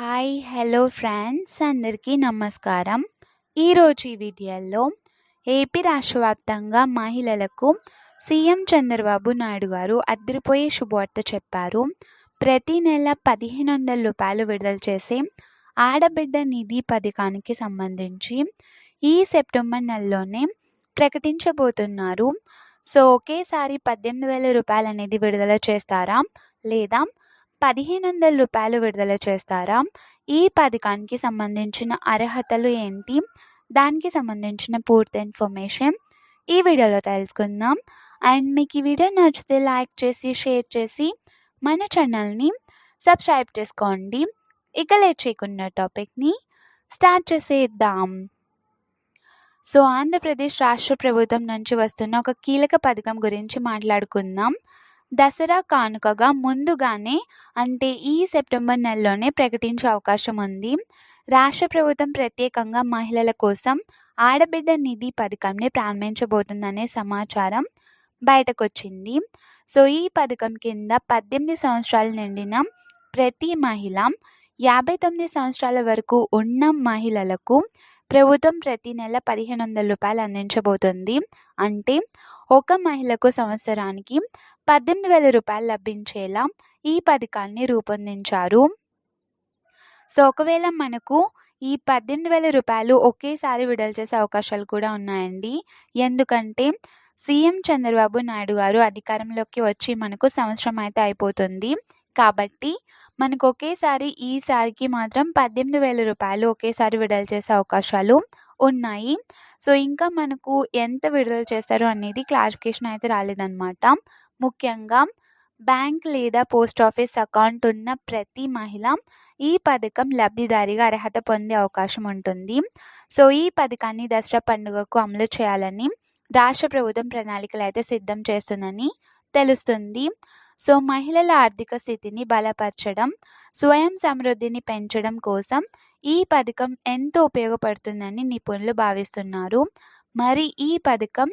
Hi hello friends అందరికీ నమస్కారం. ఈరోజు ఈ వీడియోలో ఏపీ రాష్ట్ర వ్యాప్తంగా మహిళలకు సీఎం చంద్రబాబు నాయుడు గారు అద్దరిపోయే శుభవార్త చెప్పారు. ప్రతి నెల పదిహేను వందల రూపాయలు విడుదల చేసే ఆడబిడ్డ నిధి పథకానికి సంబంధించి ఈ సెప్టెంబర్ నెలలోనే ప్రకటించబోతున్నారు. సో ఒకేసారి పద్దెనిమిది వేల రూపాయలు అనేది విడుదల చేస్తారా? లేదా పదిహేను వందల రూపాయలు విడుదల చేస్తారా? ఈ పథకానికి సంబంధించిన అర్హతలు ఏంటి? దానికి సంబంధించిన పూర్తి ఇన్ఫర్మేషన్ ఈ వీడియోలో తెలుసుకుందాం. అండ్ మీకు ఈ వీడియో నచ్చితే లైక్ చేసి షేర్ చేసి మన ఛానల్ని సబ్స్క్రైబ్ చేసుకోండి. ఇక లేట్ టాపిక్ని స్టార్ట్ చేసేద్దాం. సో ఆంధ్రప్రదేశ్ రాష్ట్ర ప్రభుత్వం నుంచి వస్తున్న ఒక కీలక పథకం గురించి మాట్లాడుకుందాం. దసరా కానుకగా ముందుగానే అంటే ఈ సెప్టెంబర్ నెలలోనే ప్రకటించే అవకాశం ఉంది. రాష్ట్ర ప్రభుత్వం ప్రత్యేకంగా మహిళల కోసం ఆడబిడ్డ నిధి పథకంని ప్రారంభించబోతుందనే సమాచారం బయటకొచ్చింది. సో ఈ పథకం కింద పద్దెనిమిది సంవత్సరాలు నిండిన ప్రతి మహిళ యాభై తొమ్మిది సంవత్సరాల వరకు ఉన్న మహిళలకు ప్రభుత్వం ప్రతి నెల పదిహేను వందల రూపాయలు అందించబోతుంది. అంటే ఒక మహిళకు సంవత్సరానికి పద్దెనిమిది వేల రూపాయలు లభించేలా ఈ పథకాన్ని రూపొందించారు. సో ఒకవేళ మనకు ఈ పద్దెనిమిది వేల రూపాయలు ఒకేసారి విడుదల చేసే అవకాశాలు కూడా ఉన్నాయండి. ఎందుకంటే సీఎం చంద్రబాబు నాయుడు గారు అధికారంలోకి వచ్చి మనకు సంవత్సరం అయితే అయిపోతుంది. కాబట్టి మనకు ఒకేసారి ఈసారికి మాత్రం పద్దెనిమిది వేల రూపాయలు ఒకేసారి విడుదల చేసే అవకాశాలు ఉన్నాయి. సో ఇంకా మనకు ఎంత విడుదల చేస్తారు అనేది క్లారిఫికేషన్ అయితే రాలేదన్నమాట. ముఖ్యంగా బ్యాంక్ లేదా పోస్ట్ ఆఫీస్ అకౌంట్ ఉన్న ప్రతి మహిళ ఈ పథకం లబ్ధిదారిగా అర్హత పొందే అవకాశం ఉంటుంది. సో ఈ పథకాన్ని దసరా పండుగకు అమలు చేయాలని రాష్ట్ర ప్రభుత్వం ప్రణాళికలు అయితే సిద్ధం చేస్తుందని తెలుస్తుంది. సో మహిళల ఆర్థిక స్థితిని బలపరచడం స్వయం సమృద్ధిని పెంచడం కోసం ఈ పథకం ఎంతో ఉపయోగపడుతుందని నిపుణులు భావిస్తున్నారు. మరి ఈ పథకం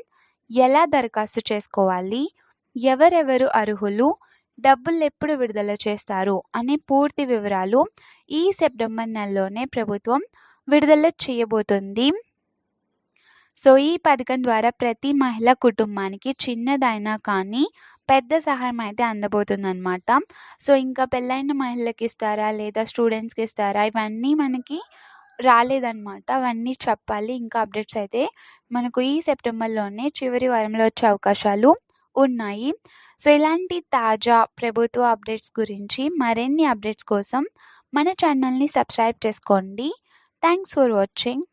ఎలా దరఖాస్తు చేసుకోవాలి? ఎవరెవరు అర్హులు? డబ్బులు ఎప్పుడు విడుదల చేస్తారు? అనే పూర్తి వివరాలు ఈ సెప్టెంబర్ నెలలోనే ప్రభుత్వం విడుదల చేయబోతుంది. సో ఈ పథకం ద్వారా ప్రతి మహిళ కుటుంబానికి చిన్నదైనా కానీ పెద్ద సహాయం అయితే అందబోతుందన్నమాట. సో ఇంకా పెళ్ళైన మహిళకి ఇస్తారా? లేదా స్టూడెంట్స్కి ఇస్తారా? ఇవన్నీ మనకి రాలేదన్నమాట. అవన్నీ చెప్పాలి. ఇంకా అప్డేట్స్ అయితే మనకు ఈ సెప్టెంబర్లోనే చివరి వారంలో వచ్చే అవకాశాలు ఉన్నాయి. సో ఇలాంటి తాజా ప్రభుత్వ అప్డేట్స్ గురించి మరిన్ని అప్డేట్స్ కోసం మన ఛానల్ని సబ్స్క్రైబ్ చేసుకోండి. Thanks for watching.